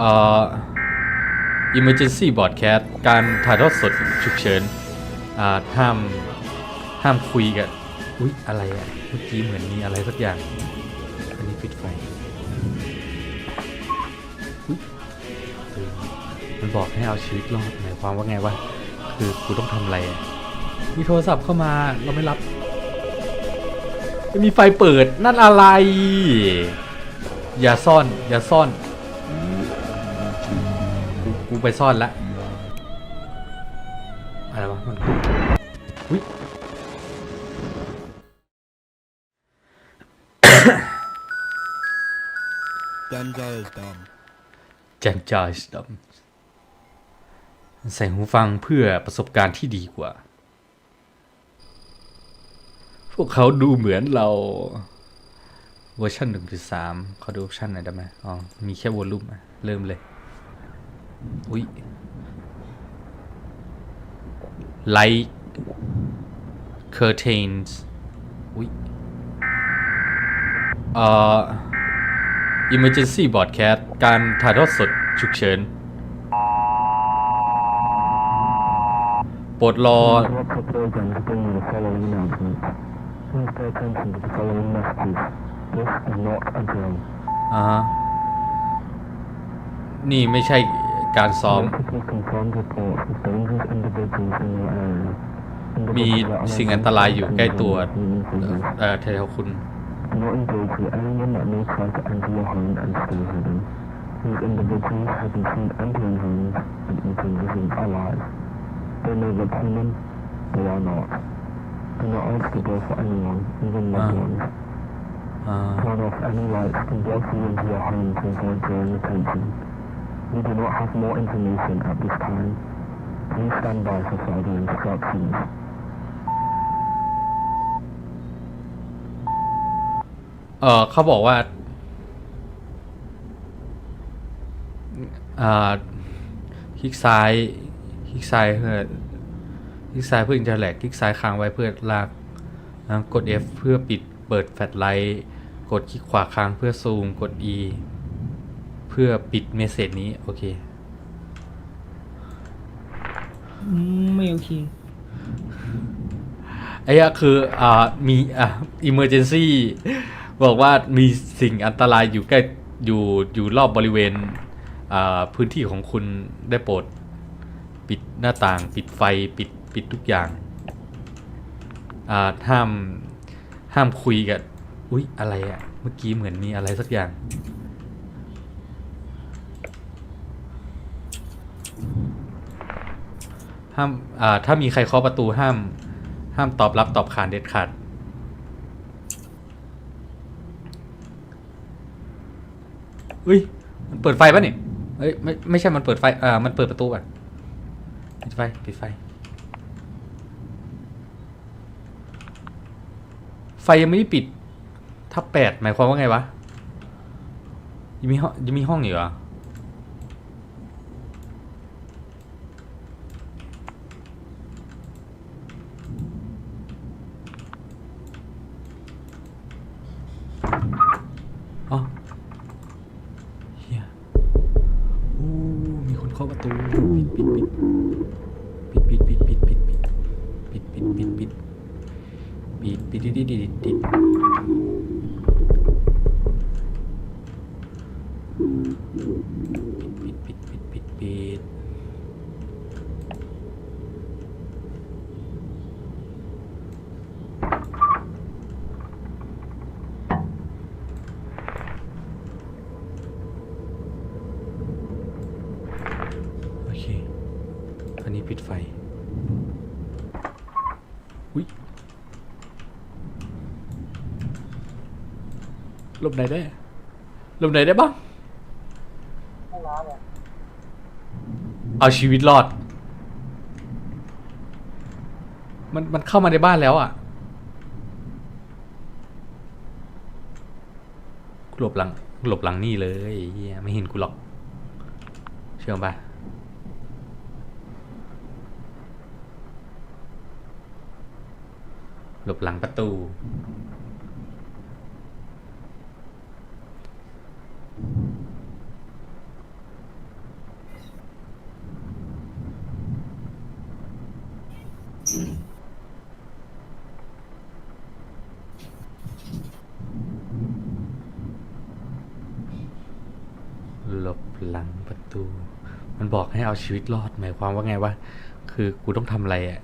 เอ่อ emergency broadcast การถ่ายทอดสดฉุกเฉิน อ่า ห้าม ห้ามคุยกันอุ๊ย อะไรอะเมื่อกี้เหมือนมีอะไรสักอย่าง อันนี้ปิดไฟอุ๊ยเออมันบอกให้เอาชีวิตรอดหมายความว่าไงวะ คือกูต้องทำอะไรอะมีโทรศัพท์เข้ามาเราไม่รับ มีไฟเปิดนั่นอะไร อย่าซ่อน อย่าซ่อน กูกูไปซ่อนละอะไรวะมันอุ้ย Danjaldam. แจนจายสตัมใส่หูฟังเพื่อประสบการณ์ที่ดีกว่า พวกเขาดูเหมือนเราเวอร์ชันหนึ่งถึงสามเขาดูออปชันหน่อยได้ไหมอ๋อ มีแค่วอลลุ่มอะเริ่มเลย อุ้ยไลท์เคอร์เทนส์อุ้ยเอ่อ emergency broadcast การถ่ายทอดสดฉุกเฉินปวดรออ่นี่ไม่ใช่ การซ้อม Notice confirmed reports of dangerous individuals in your area. มี Individuals that are สิ่งอันตรายอยู่ใกล้ตัว human figures. เอ่อแถวๆคุณ Do not engage with anyone that may try to enter your home and steal hidden. These individuals have been seen entering homes and eating within alive. They may look human, they are not. Do not open the door for anyone, even loved Ah. ones. อ่า Turn off any lights and get you into your home to avoid drawing attention. We do not have more information at this time. Please stand by for further instructions. เออเขาบอกว่าอ่าคลิกซ้ายคลิกซ้ายเพื่อคลิกซ้ายเพื่ออินเทอร์แลกคลิกซ้ายค้างไว้เพื่อลากกด F เพื่อปิดเปิดแฟลชไลท์กดคลิกขวาค้างเพื่อซูมกด E เพื่อปิดเมสเซจนี้ โอเค อืมไม่โอเค ไอ้อะคือ อ่า มี อ่า emergency บอกว่ามีสิ่งอันตรายอยู่ใกล้ อยู่ อยู่รอบบริเวณ อ่า พื้นที่ของคุณได้โปรด ปิดหน้าต่าง ปิดไฟ ปิด ปิดทุกอย่าง อ่า ห้าม ห้ามคุยกับ อุ๊ย อะไรอะเมื่อกี้เหมือนมีอะไรสักอย่าง ห้ามอ่าถ้ามีใครเคาะประตูห้าม ห้ามตอบรับตอบขานเด็ดขาด เฮ้ย มันเปิดไฟป่ะเนี่ยเฮ้ยไม่ไม่ใช่มันเปิดไฟอ่ามันเปิดประตูอะปิดไฟปิดไฟ ไฟยังไม่ได้ปิดทับแปดหมายความว่าไงวะยังมีห้องยังมีห้องอยู่เหรออ๋อ 滴滴滴滴滴 หลบไหนได้หลบไหนได้บ้างเอาชีวิตรอด มันมันเข้ามาในบ้านแล้วอะหลบหลังหลบหลังนี่เลยเฮียไม่เห็นกูหรอก เชื่อปะหลบหลังประตู หลบหลังประตู มันบอกให้เอาชีวิตรอดหมายความว่าไงวะ คือกูต้องทำอะไรอะ่ะ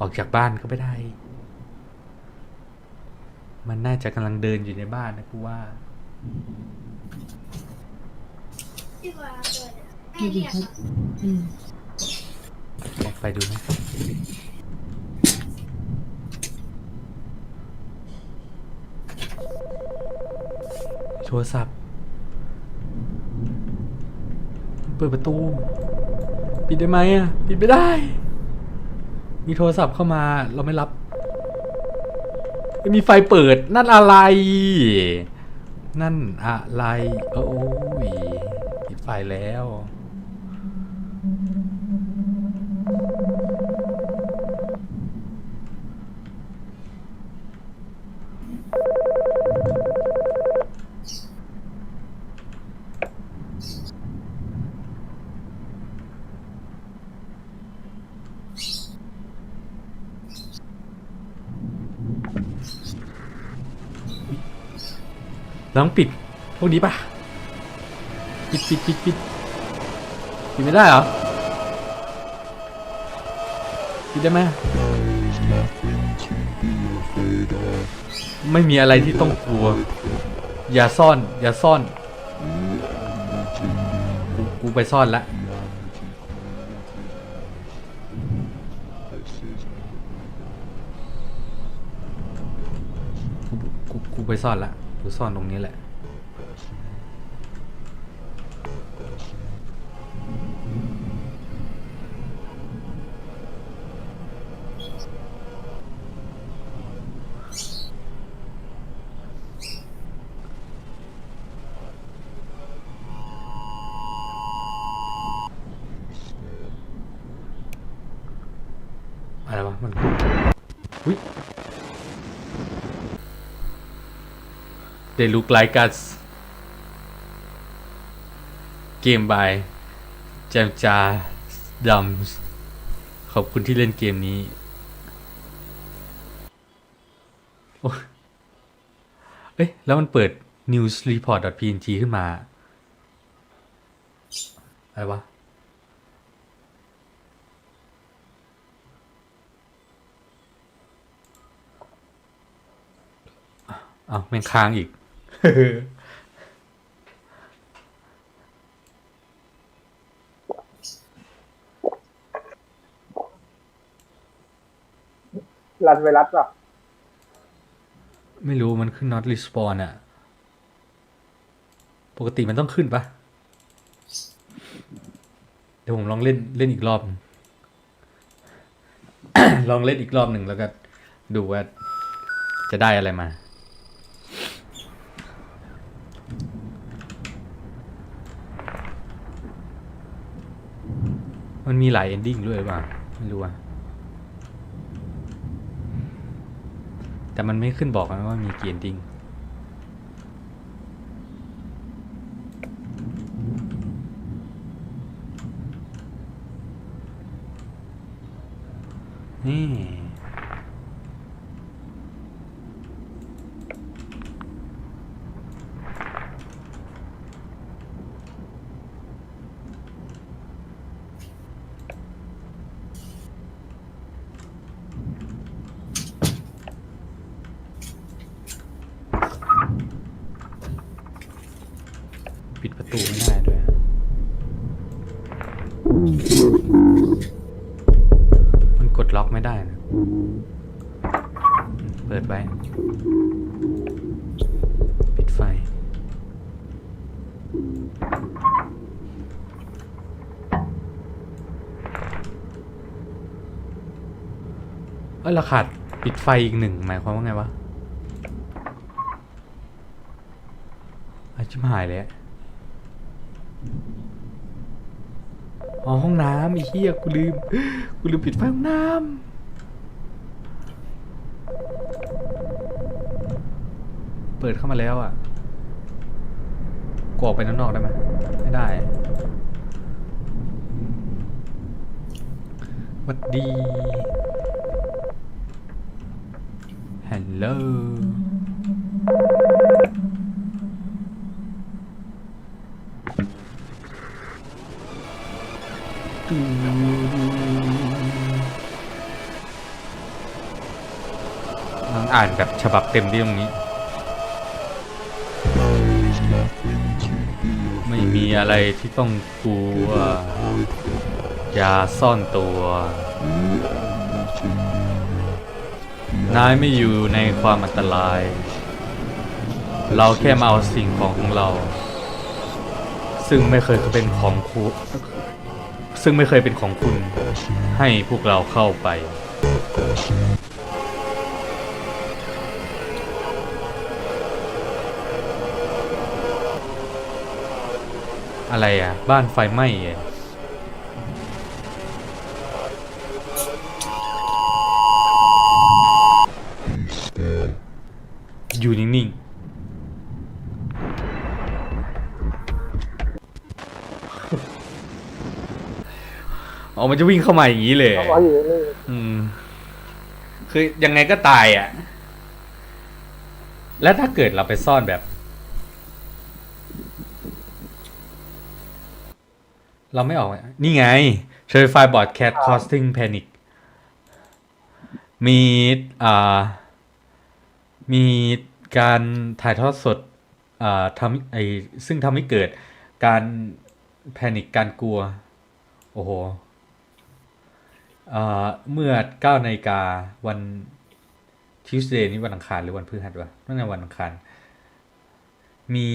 ออกจากบ้านก็ไม่ได้ มันน่าจะกำลังเดินอยู่ในบ้านนะกูว่า ไม่ดีครับอืมลองไปดูไหมโทรศัพท์ เปิดประตู ปิดได้ไหมอะ ปิดไม่ได้ มีโทรศัพท์เข้ามาเราไม่รับ มีไฟเปิดนั่นอะไร นั่นอะไร โอ้ย ปิดไฟแล้วเราต้องปิดพวกนี้ปะ ปิดปิดปิดปิดปิดไม่ได้เหรอปิดได้ไหมไม่มีอะไรที่ต้องกลัว อย่าซ่อน อย่าซ่อน กูกูไปซ่อนละกูกูไปซ่อนละกูซ่อนตรงนี้แหละ มันอุ้ย They look like us เกมบายแจมจาดัมขอบคุณที่เล่นเกมนี้โอ้ยเอ้ย แล้วมันเปิด news report png ขึ้นมา อะไรวะ อาแม่งค้างอีก รันไวรัสป่ะไม่รู้มันขึ้น not respawn อะปกติมันต้องขึ้นปะเดี๋ยวผมลองเล่นเล่นอีกรอบหนึ่งลองเล่นอีกรอบหนึ่งแล้วก็ดูว่าจะได้อะไรมา มันมีหลายเอนดิ้งด้วยหรือเปล่าไม่รู้อะแต่มันไม่ขึ้นบอกนะว่ามีกี่เอนดิ้ง ปิดประตูไม่ได้ด้วย มันกดล็อกไม่ได้นะ เปิดไว้ ปิดไฟ เอ้ยเราขาดปิดไฟอีกหนึ่งหมายความว่าไงวะอาชิบหายเลยอ๋อห้องน้ำไอ้เหี้ยกูลืมกูลืมปิดไฟห้องน้ำเปิดเข้ามาแล้วอะกูออกไปด้านอกได้ไหมไม่ได้หวัดดี ฮัลโหลองอ่านแบบฉบับเต็มที่ตรงนี้ ไม่มีอะไรที่ต้องกลัวอย่าซ่อนตัว นายไม่อยู่ในความอันตราย เราแค่มาเอาสิ่งของของเรา ซึ่งไม่เคยเป็นของคุณซึ่งไม่เคยเป็นของคุณให้พวกเราเข้าไป อะไรอะ บ้านไฟไหม้อะ อยู่นิ่งๆอ๋อมันจะวิ่งเข้ามาอย่างนี้เลยเขาบอกอยู่นี่อืม คือยังไงก็ตายอะ แล้วถ้าเกิดเราไปซ่อนแบบ เราไม่ออกอะนี่ไง Certified Broadcast Costing Panic มีอ่ามี การถ่ายทอดสดทำไอซึ่งทำให้เกิดการแพนิคการกลัว โอ้โหเมื่อ9นาฬิกาวัน Tuesday นี่วันอังคารหรือวันพฤหัสวะน่าจะวันอังคาร มี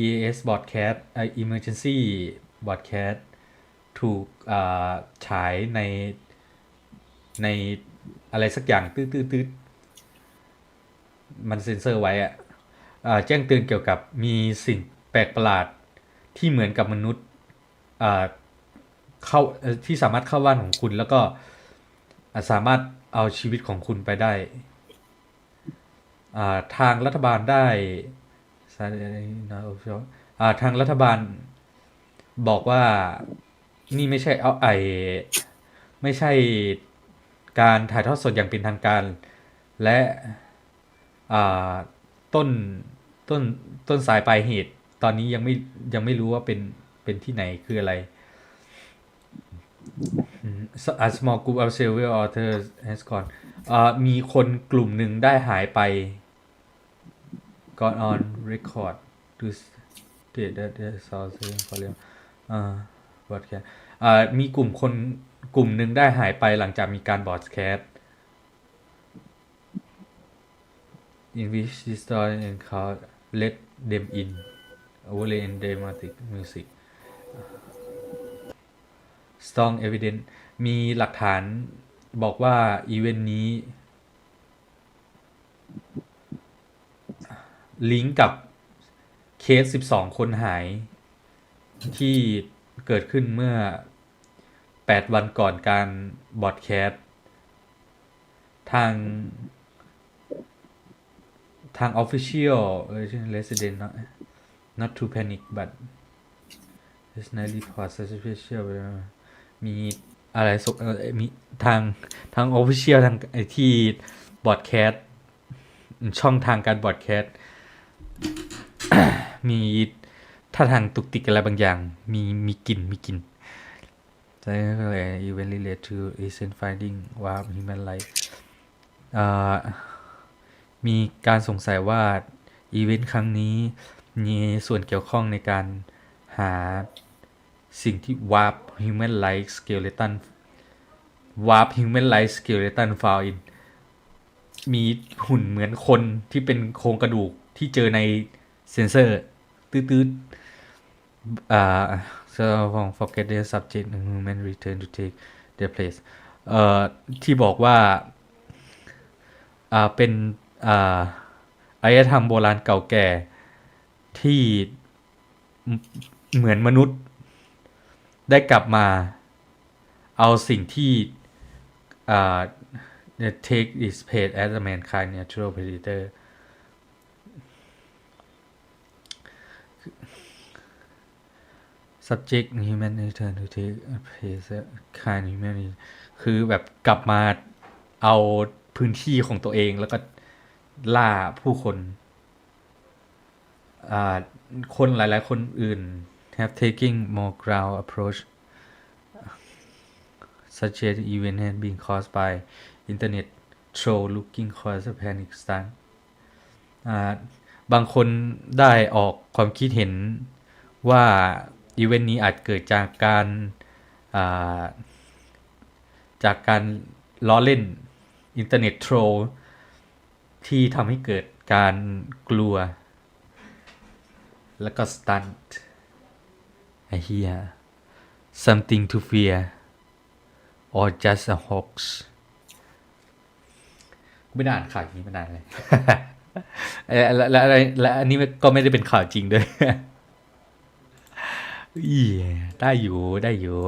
EAS broadcast เอ่อ emergency broadcast ถูกฉายในในอะไรสักอย่างตื้อตื้อตื้อ มันเซ็นเซอร์ไว้อะอ่าแจ้งเตือนเกี่ยวกับมีสิ่งแปลกประหลาดที่เหมือนกับมนุษย์เข้าที่สามารถเข้าบ้านของคุณแล้วก็สามารถเอาชีวิตของคุณไปได้ทางรัฐบาลได้ทางรัฐบาลบอกว่านี่ไม่ใช่เอาไอไม่ใช่การถ่ายทอดสดอย่างเป็นทางการ และ ต้นต้นต้นสายปลายเหตุ ตอนนี้ยังไม่ยังไม่รู้ว่าเป็นเป็นที่ไหนคืออะไร A small group of several authors has gone มีคนกลุ่มหนึ่งได้หายไป gone on record to state that they saw serial for real อ่า broadcast อ่ามีกลุ่มคนกลุ่มหนึ่งได้หายไปหลังจากมีการ broadcast in which this story and crowd let them in overlay and dramatic music strong evidence มีหลักฐานบอกว่า อีเวนต์นี้ ลิงก์กับเคส 12 คนหาย ที่เกิดขึ้นเมื่อ 8 วันก่อนการบอดแคสทาง ทาง Official Resident not not to panic but It's not report suspicious มีอะไรสุเอ่อมีทางทาง Official ทางไอที่บอดแคสต์ช่องทางการบอดแคสต์มีท่าทางตุกติกอะไรบางอย่าง มีมีกลิ่นมีกลิ่นใช่ก็เลย event related to recent finding warp human life อ่า มีการสงสัยว่าอีเวนต์ครั้งนี้มีส่วนเกี่ยวข้องในการหาสิ่งที่ warp human like skeleton warp human like skeleton found in มีหุ่นเหมือนคนที่เป็นโครงกระดูกที่เจอในเซนเซอร์ตื้อๆอ่า so forget the subject human return to take their place เอ่อที่บอกว่าอ่าเป็น อาอารยธรรมโบราณเก่าแก่ที่เหมือนมนุษย์ได้กลับมาเอาสิ่งที่อ่า take this place as a mankind natural predator subject human return to take a place kind human คือแบบกลับมาเอาพื้นที่ของตัวเองแล้วก็ ล่าผู้คนคนหลาย ๆ คนอื่น have taking more ground approach such as event had been caused by internet troll looking cause a panic stun อ่าบางคนได้ออกความคิดเห็นว่าอีเวนต์นี้อาจเกิดจากการาจากการล้อเล่นอินเทอร์เน็ตโทรล ที่ทำให้เกิดการกลัว แล้วก็สตันไอเฮีย something to fear or just a hoax กูไม่ได้อ่านข่าวอย่างนี้มานานเลยและและและและอันนี้ก็ไม่ได้เป็นข่าวจริงด้วยอีได้อยู่ได้อยู่